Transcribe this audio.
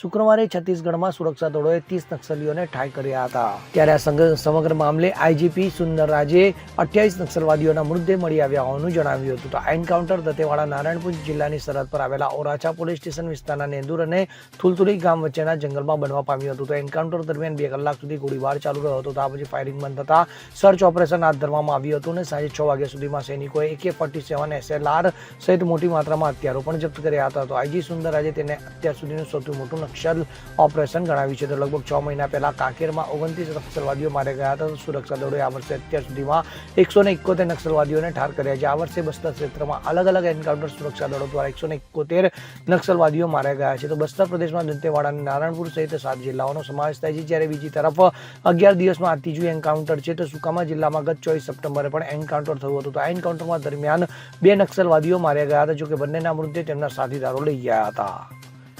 શુક્રવારે છત્તીસગઢમાં સુરક્ષા દળોએ ત્રીસ નક્સલીઓને ઠાર કર્યા હતા. ત્યારે આ સમગ્ર મામલે આઈજીપી સુંદરરાજે અઠ્યાવીસ નક્સલવાદીઓના મૃતદેહ મળી આવ્યા હોવાનું જણાવ્યું હતું. તો આ એન્કાઉન્ટર દંતેવાડા નારાયણપુર જિલ્લાની સરહદ પર આવેલા ઓરાછા પોલીસ સ્ટેશન વિસ્તારના નેંદુર અને થુલતુરી ગામ વચ્ચેના જંગલમાં બનવા પામ્યું હતું. તો એન્કાઉન્ટર દરમિયાન બે કલાક સુધી ગોળીબાર ચાલુ રહ્યો હતો. ત્યાં પછી ફાયરિંગ બંધ થતા સર્ચ ઓપરેશન હાથ ધરવામાં આવ્યું હતું અને સાંજે છ વાગ્યા સુધીમાં સૈનિકોએ એકે ફોર્ટી સેવન એસએલઆર સહિત મોટી માત્રામાં હથિયારો પણ જપ્ત કર્યા હતા. તો આઈજી સુંદર રાજે તેને અત્યાર સુધીનું સૌથી મોટું નક્સલ ઓપરેશન ગણાવ્યું છે. તો લગભગ છ મહિના પહેલા કાંકેરમાં ઓગણત્રીસ નક્સલવાદીઓ માર્યા ગયા હતા. સુરક્ષા દળોએ આ વર્ષે અત્યાર સુધીમાં એકસો ને એકોતેર નક્સલવાદીઓને ઠાર કર્યા છે. આ વર્ષે બસ્તર ક્ષેત્રમાં અલગ અલગ એન્કાઉન્ટર સુરક્ષા દળો દ્વારા એકસો ને એકોતેર નક્સલવાદીઓ માર્યા ગયા છે. તો બસ્તર પ્રદેશમાં દંતેવાડા અને નારાયણપુર સહિત સાત જિલ્લાઓનો સમાવેશ થાય છે. જ્યારે બીજી તરફ અગિયાર દિવસમાં આ ત્રીજું એન્કાઉન્ટર છે. તો સુકામા જિલ્લામાં ગત ચોવીસ સપ્ટેમ્બરે પણ એન્કાઉન્ટર થયું હતું. તો આ એન્કાઉન્ટરમાં દરમિયાન બે નક્સલવાદીઓ માર્યા ગયા હતા, જોકે બંનેના મૃતદેહ તેમના સાથીદારો લઈ ગયા હતા.